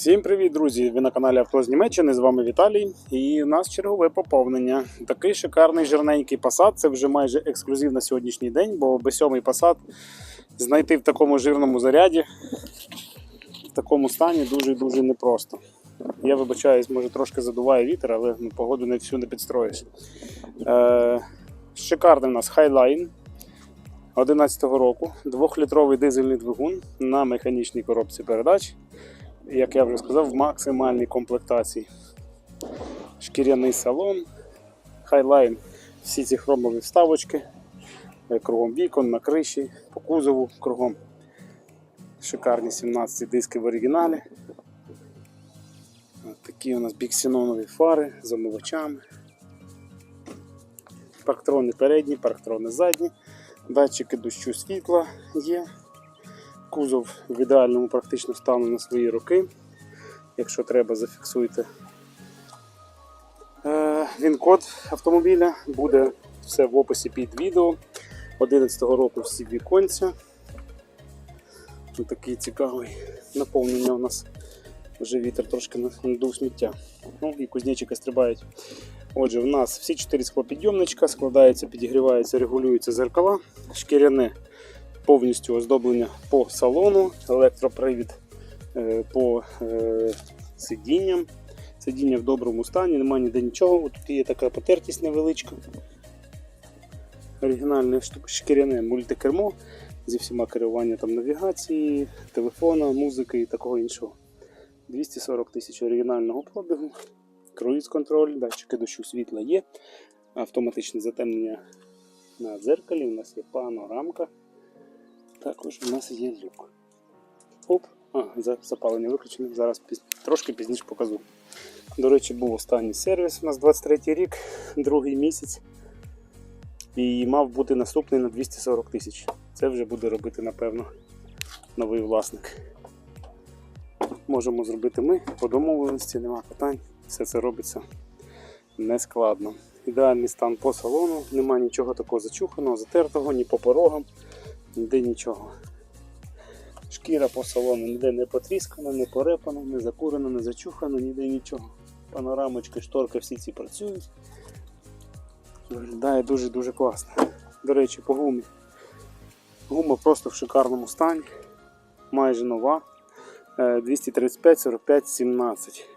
Всім привіт, друзі! Ви на каналі Авто з Німеччини. З вами Віталій. І у нас чергове поповнення. Такий шикарний жирненький Passat. Це вже майже ексклюзив на сьогоднішній день, бо B7 Passat знайти в такому жирному заряді, в такому стані дуже-дуже непросто. Я вибачаюсь, може трошки задуває вітер, але ну, погоду не всю не підстроїш. Е, шикарний у нас Highline 11-го року, 2-літровий дизельний двигун на механічній коробці передач як я вже сказав, в максимальній комплектації. Шкіряний салон, хайлайн, всі ці хромові вставочки, е, кругом вікон, на криші, по кузову кругом. Шикарні 17 диски в оригіналі. Такі у нас біксенонові фари з омивачами. Парктрони передні, парктрони задні, датчики дощу світла є. Кузов в ідеальному практично стану на свої роки. Якщо треба, зафіксуйте. Е, Він код автомобіля буде все в описі під відео. 11-го року всі віконця. Ось такий цікавий наповнення у нас вже вітер трошки надув сміття. Ну і кузнечики стрибають. Отже, в нас всі 4 склопідйомничка, складаються, підігріваються, регулюються зеркала, шкіряне повністю оздоблення по салону, електропривід е, по е, сидінням. Сидіння в доброму стані, немає ніде нічого. Тут є така потертість невеличка. Оригінальне шкіряне мультикермо зі всіма керування там, навігації, телефона, музики і такого іншого. 240 тисяч оригінального пробігу, круїз контроль, датчики дощу світла є, автоматичне затемнення на дзеркалі, у нас є панорамка. Також у нас є люк. Оп, а, запалення виключене. Зараз піз- трошки пізніше покажу. До речі, був останній сервіс у нас 23 рік, другий місяць. І мав бути наступний на 240 тисяч. Це вже буде робити, напевно, новий власник. Можемо зробити ми, по домовленості, нема питань. Все це робиться нескладно. Ідеальний стан по салону, нема нічого такого зачуханого, затертого, ні по порогам ніде нічого. Шкіра по салону ніде не потріскана, не порепана, не закурена, не зачухана, ніде нічого. Панорамочки, шторки всі ці працюють. Виглядає дуже-дуже класно. До речі, по гумі. Гума просто в шикарному стані, майже нова. Е, 235, 45, 17.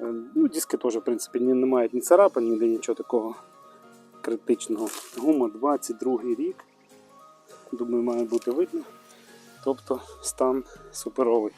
Е, Ну, диски теж, в принципі, не мають ні царапин, ніде нічого такого критичного. Гума 22 рік. Думаю, має бути видно. Тобто стан суперовий.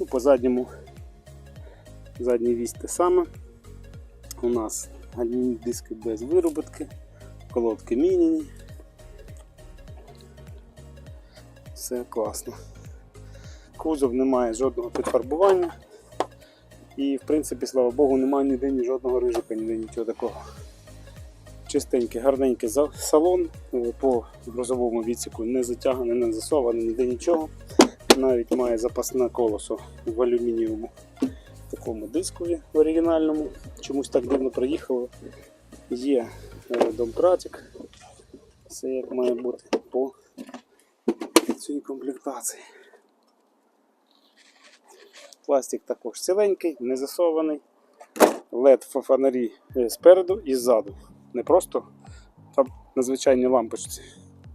Ну, по задньому задній вісь те саме. У нас гальмівні диски без вироботки, колодки міняні. Все класно. Кузов не має жодного підфарбування. І в принципі, слава Богу, немає ніде ні жодного рижика, ніде нічого такого чистенький, гарненький салон е, по грузовому відсіку не затяганий, не засований, ніде нічого. Навіть має запасне колесо в алюмінієвому такому дискові оригінальному. Чомусь так дивно приїхало. Є е, домкратик. Все як має бути по цій комплектації. Пластик також ціленький, не засований. LED фонарі е, спереду і ззаду не просто там на звичайній лампочці,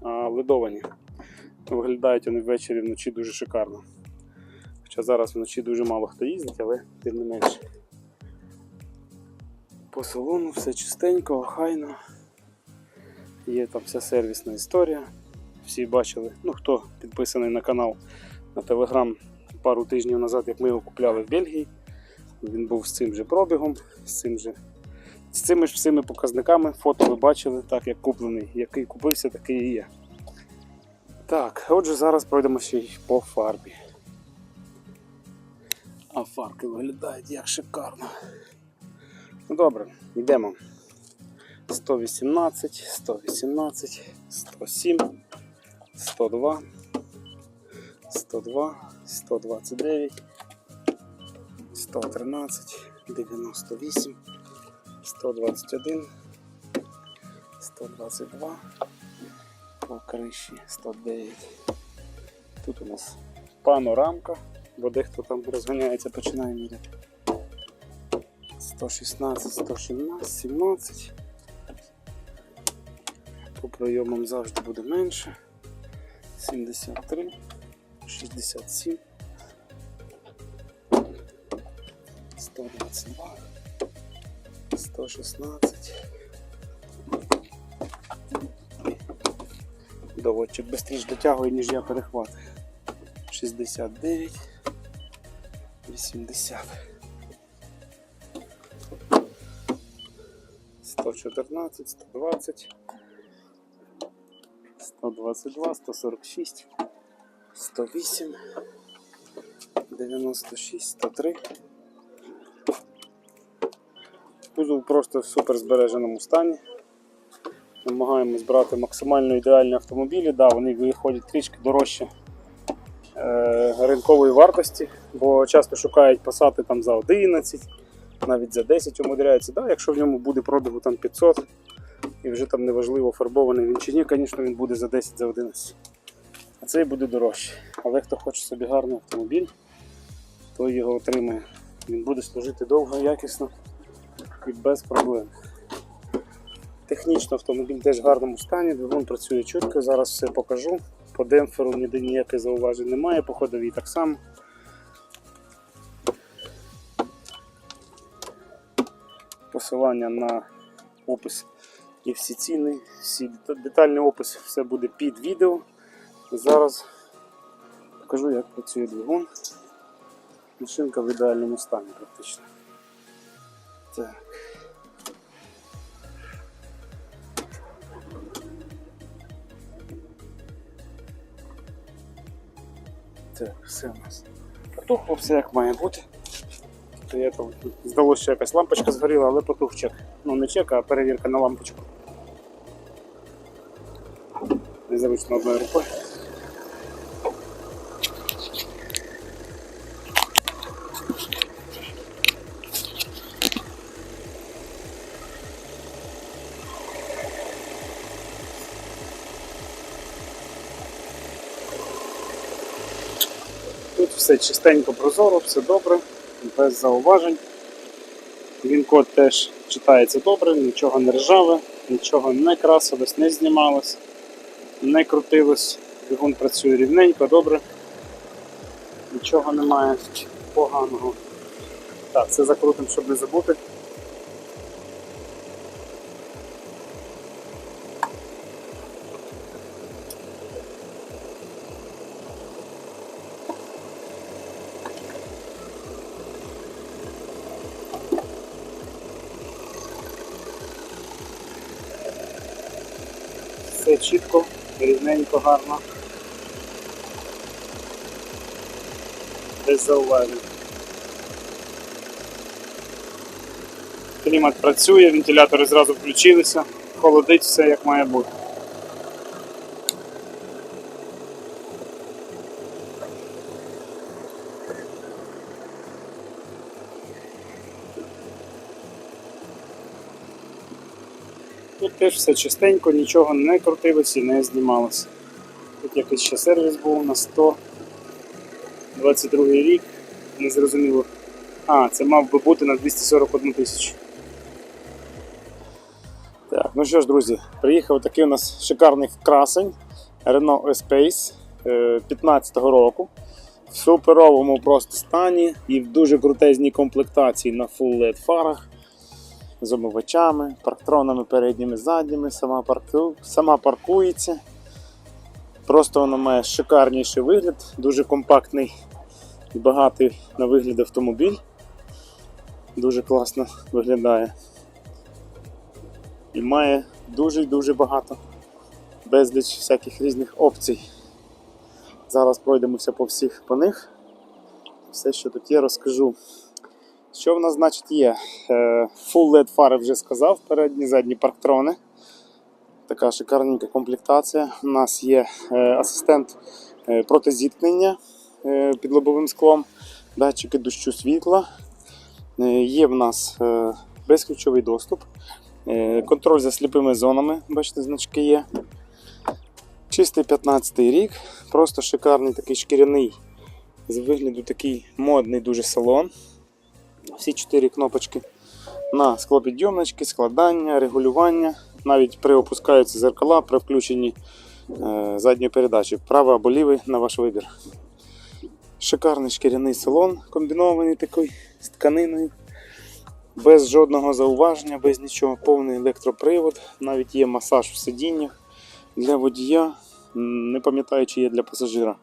а ледовані. Виглядають вони ввечері вночі дуже шикарно. Хоча зараз вночі дуже мало хто їздить, але тим не менше. По салону все чистенько, охайно. Є там вся сервісна історія. Всі бачили, ну хто підписаний на канал на телеграм пару тижнів назад, як ми його купляли в Бельгії. Він був з цим же пробігом, з цим же з цими ж всіми показниками фото ви бачили, так як куплений. Який купився, такий і є. Так, отже, зараз пройдемо ще й по фарбі. А фарки виглядають як шикарно. Ну добре, йдемо. 118, 118, 107, 102, 102, 129, 113, 98. 121, 122, по криші 109. Тут у нас панорамка бо дехто там розганяється, починає міряти. 116, 117, 17. По прийомам завжди буде менше. 73, 67, 122, 116. Доводчик швидше дотягує, ніж я перехватую. 69, 80. 114, 120, 122, 146, 108, 96, 103. Кузов просто в супер збереженому стані. Намагаємось брати максимально ідеальні автомобілі. Да, вони виходять трішки дорожче е, ринкової вартості, бо часто шукають пасати там за 11, навіть за 10 умудряються. Да, якщо в ньому буде пробігу там 500 і вже там неважливо фарбований він чи ні, звісно, він буде за 10, за 11. А цей буде дорожче. Але хто хоче собі гарний автомобіль, той його отримає. Він буде служити довго, якісно і без проблем. Технічно автомобіль теж в гарному стані, двигун працює чітко, зараз все покажу. По демпферу ніде ніяких зауважень немає, по ходовій так само. Посилання на опис і всі ціни, всі детальний опис, все буде під відео. Зараз покажу, як працює двигун. Машинка в ідеальному стані практично. Так. Так, все у нас. Потухло все як має бути. Я здалося, що якась лампочка згоріла, але потух чек. Ну не чек, а перевірка на лампочку. Незручно одною рукою. Тут все чистенько, прозоро, все добре, без зауважень. Він код теж читається добре, нічого не ржаве, нічого не красилось, не знімалось, не крутилось. Двигун працює рівненько, добре. Нічого немає поганого. Так, це закрутимо, щоб не забути. Чітко, рівненько, гарно. Без зауважень. Клімат працює, вентилятори зразу включилися, холодить все як має бути. Теж все чистенько, нічого не крутилось і не знімалося. Тут якийсь ще сервіс був на 122 рік, незрозуміло. А, це мав би бути на 241 тисячу. Так, ну що ж, друзі, приїхав такий у нас шикарний красень Renault Espace 15-го року. В суперовому просто стані і в дуже крутезній комплектації на Full LED фарах з омивачами, парктронами передніми, задніми, сама, парку... сама паркується. Просто вона має шикарніший вигляд, дуже компактний і багатий на вигляд автомобіль. Дуже класно виглядає. І має дуже-дуже багато безліч всяких різних опцій. Зараз пройдемося по всіх по них. Все, що тут є, розкажу. Що в нас значить є? Е, Full LED фари вже сказав, передні, задні парктрони. Така шикарненька комплектація. У нас є е, асистент е, протизіткнення під лобовим склом, датчики дощу світла. Є в нас безключовий доступ, контроль за сліпими зонами, бачите, значки є. Чистий 15 й рік, просто шикарний такий шкіряний З вигляду такий модний дуже салон. Всі чотири кнопочки на склопідйомнички, складання, регулювання. Навіть при опускаються зеркала при включенні е, задньої передачі. Правий або лівий на ваш вибір. Шикарний шкіряний салон, комбінований такий з тканиною. Без жодного зауваження, без нічого, повний електропривод, навіть є масаж в сидіннях для водія, не пам'ятаю, чи є для пасажира.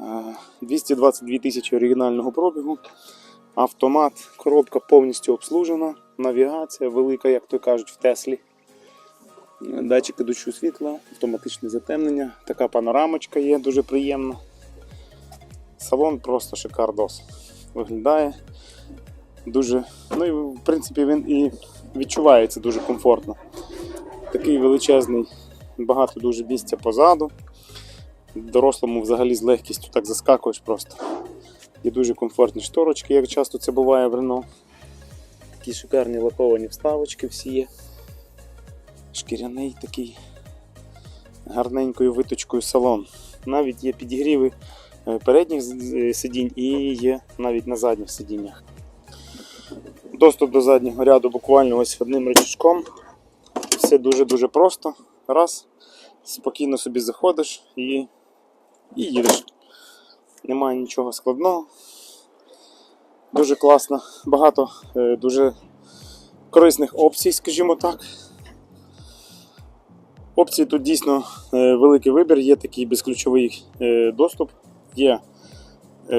Е, 222 тисячі оригінального пробігу. Автомат, коробка повністю обслужена, навігація велика, як то кажуть, в Теслі. Датчики дощу світла, автоматичне затемнення, така панорамочка є, дуже приємна. Салон просто шикардос. Виглядає дуже. Ну і в принципі він і відчувається дуже комфортно. Такий величезний, багато дуже місця позаду. Дорослому взагалі з легкістю так заскакуєш просто. Є дуже комфортні шторочки, як часто це буває в Рено. Такі шикарні лаковані вставочки всі є. Шкіряний такий гарненькою виточкою салон. Навіть є підігріви е, передніх е, сидінь і є навіть на задніх сидіннях. Доступ до заднього ряду буквально ось одним рычажком. Все дуже-дуже просто. Раз, спокійно собі заходиш і, і їдеш. Немає нічого складного. Дуже класно. Багато е, дуже корисних опцій, скажімо так. Опцій тут дійсно е, великий вибір, є такий безключовий е, доступ, є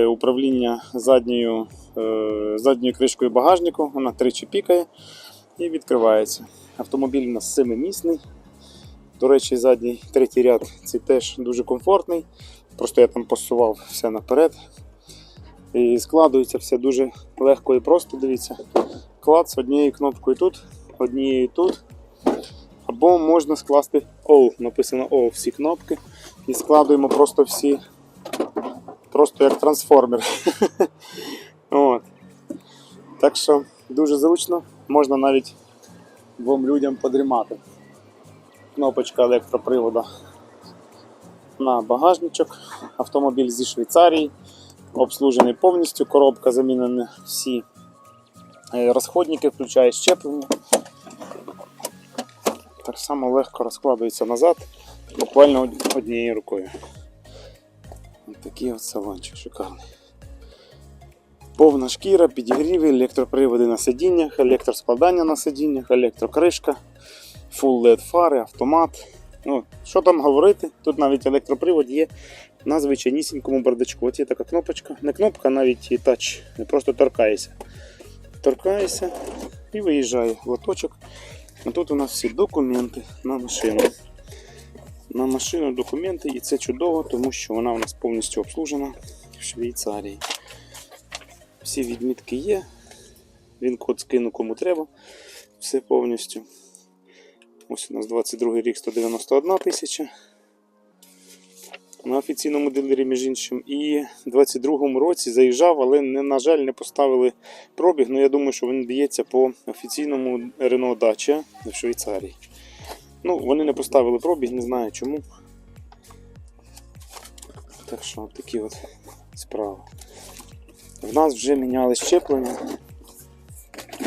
управління задньою, задньою кришкою багажнику, вона тричі пікає і відкривається. Автомобіль у нас семимісний. До речі, задній третій ряд цей теж дуже комфортний. Просто я там посував все наперед. І складується все дуже легко і просто. Дивіться. Клац однією кнопкою тут, однією тут. Або можна скласти All, написано All всі кнопки. І складуємо просто всі, просто як трансформер. От. Так що дуже зручно, можна навіть двом людям подрімати. Кнопочка електропривода на багажничок. Автомобіль зі Швейцарії, обслужений повністю, коробка замінені всі е, розходники, включає щеплення. Так само легко розкладується назад, буквально однією рукою. Такий от салончик шикарний. Повна шкіра, підігріви, електроприводи на сидіннях, електроскладання на сидіннях, електрокришка, full LED фари, автомат. Ну, що там говорити? Тут навіть електропривод є на звичайнісінькому бардачку. От є така кнопочка. Не кнопка, навіть і тач. Просто торкаєшся. Торкаєшся і виїжджає лоточок. А тут у нас всі документи на машину. На машину документи, і це чудово, тому що вона у нас повністю обслужена в Швейцарії. Всі відмітки є. Він код скину кому треба. Все повністю. Ось у нас 22 рік 191 тисяча. На офіційному дилері, між іншим. І в 22-му році заїжджав, але не, на жаль, не поставили пробіг. Ну я думаю, що він б'ється по офіційному Renault Dacia в Швейцарії. Ну, вони не поставили пробіг, не знаю чому. Так що от такі от справи. В нас вже міняли щеплення,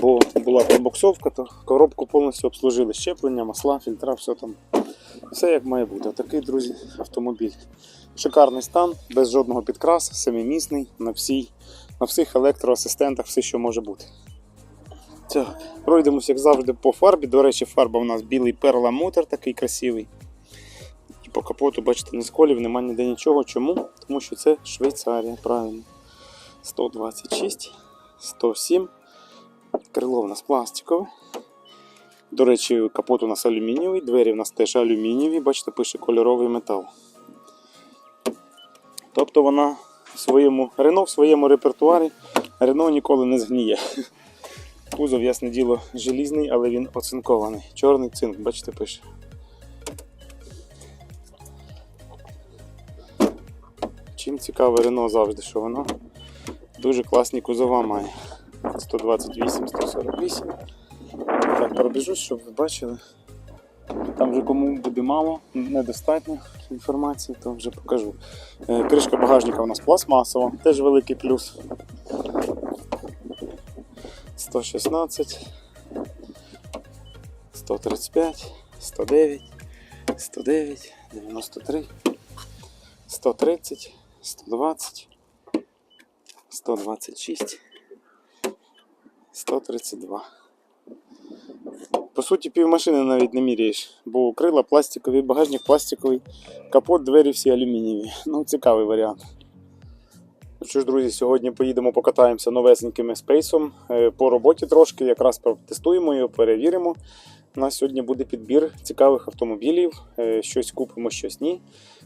бо була пробуксовка, то коробку повністю обслужили щеплення, масла, фільтра, все там. Все як має бути. Такий, друзі, автомобіль. Шикарний стан, без жодного підкрасу, семимісний, на, всій, на всіх електроасистентах, все, що може бути. Так, пройдемось, як завжди, по фарбі. До речі, фарба у нас білий перламутр такий красивий. І по капоту, бачите, ні сколів, немає ніде нічого. Чому? Тому що це Швейцарія, правильно. 126, 107. Крило у нас пластикове. До речі, капот у нас алюмінієвий, двері у нас теж алюмінієві, бачите, пише кольоровий метал. Тобто вона в своєму Рено в своєму репертуарі Рено ніколи не згніє. Кузов, ясне діло, желізний, але він оцинкований. Чорний цинк, бачите, пише. Чим цікаве Рено завжди, що воно дуже класні кузова має. 128, 148. Так, пробіжусь, щоб ви бачили. Там вже кому буде мало, недостатньо інформації, то вже покажу. Е, Кришка багажника у нас пластмасова, теж великий плюс. 116, 135, 109, 109, 93, 130, 120, 126, 132. По суті, півмашини навіть не міряєш, бо крила пластикові, багажник пластиковий, капот, двері всі алюмінієві. Ну, цікавий варіант. Ну що ж, друзі, сьогодні поїдемо покатаємося новесеньким спейсом. Е, По роботі трошки, якраз протестуємо його, перевіримо. У нас сьогодні буде підбір цікавих автомобілів. Е, Щось купимо, щось ні.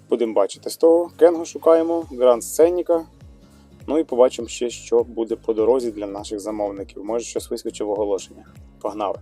Будемо бачити з того. Кенго шукаємо, Гранд Сценіка. Ну і побачимо ще, що буде по дорозі для наших замовників. Може, щось вискочив в оголошення. Погнали!